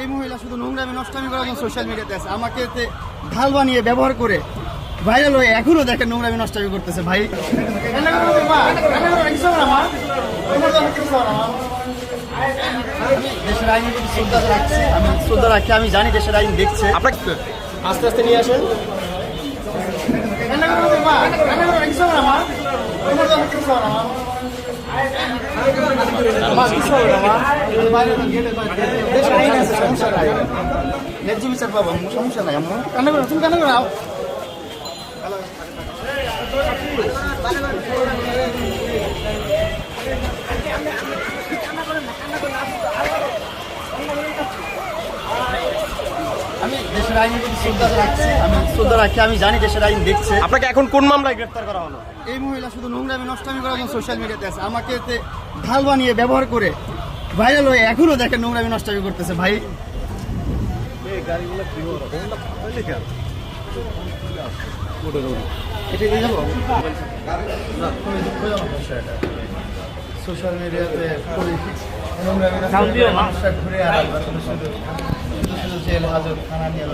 এই মহিলা শুধু নোংরামি নষ্টামি করার জন্য সোশ্যাল মিডিয়াতে আছে। আমাকে এতে ঢাল বানিয়ে ব্যবহার করে ভাইরাল হয়ে এখনও দেখেন নোংরামি নষ্টামি করতেছে। ভাই দেশের প্রতি শ্রদ্ধা রাখছি আমি শ্রদ্ধা রাখি আমি জানি দেশের আইন দেখছে। আস্তে আস্তে নিয়ে আসেন। সমস্যা নাই। ন্যায্য বিচার পাবো, সমস্যা নাই, আম্মু। কান্না করো তুমি কান্না করো দেশের আইনের প্রতি শ্রদ্ধা রাখছি আমি শ্রদ্ধা রাখি আমি জানি দেশের আইন দেখছে। আপনাকে এখন কোন মামলায় গ্রেফতার করা হলো? এই মহিলা শুধু নোংরামি নষ্টামি করার জন্য সোশ্যাল মিডিয়াতে আছে। আমাকে এতে ঢাল বানিয়ে ব্যবহার করে ভাইরাল হয়ে এখনও দেখেন নোংরামি নষ্টামি করতেছে। ভাই এটা দিয়ে যাব সোশ্যাল মিডিয়াতে ঘুরে জেল হাজত নিয়ে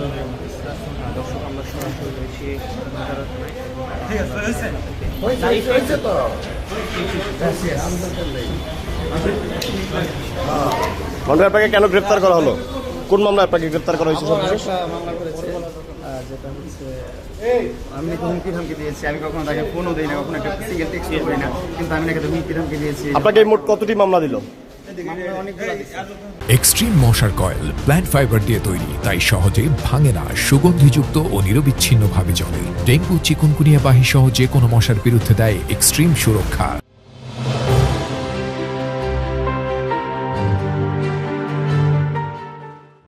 মন্ডল আপনাকে কেন গ্রেফতার করা হলো? কোন মামলায় আপনাকে গ্রেফতার করা হয়েছে সর্বশেষ মামলা করেছে। যেটা হচ্ছে আমি নাকি হুমকি ধামকি দিয়েছি। আমি কখনো তাকে ফোনও দিই না কখনো একটা সিঙ্গেল টেক্সট করি না। কিন্তু আমি নাকি তাকে হুমকি ধামকি দিয়েছি। আপনাকে মোট কতটি মামলা দিল? মামলা। এক্সট্রিম মশার কয়েল প্ল্যান্ট ফাইবার দিয়ে তৈরি, তাই সহজে ভাঙে না, সুগন্ধিযুক্ত ও নিরবিচ্ছিন্নভাবে জলে ডেঙ্গু, চিকুনকুনিয়া বাহি সহ যে কোনো মশার বিরুদ্ধে দেয় এক্সট্রিম সুরক্ষা।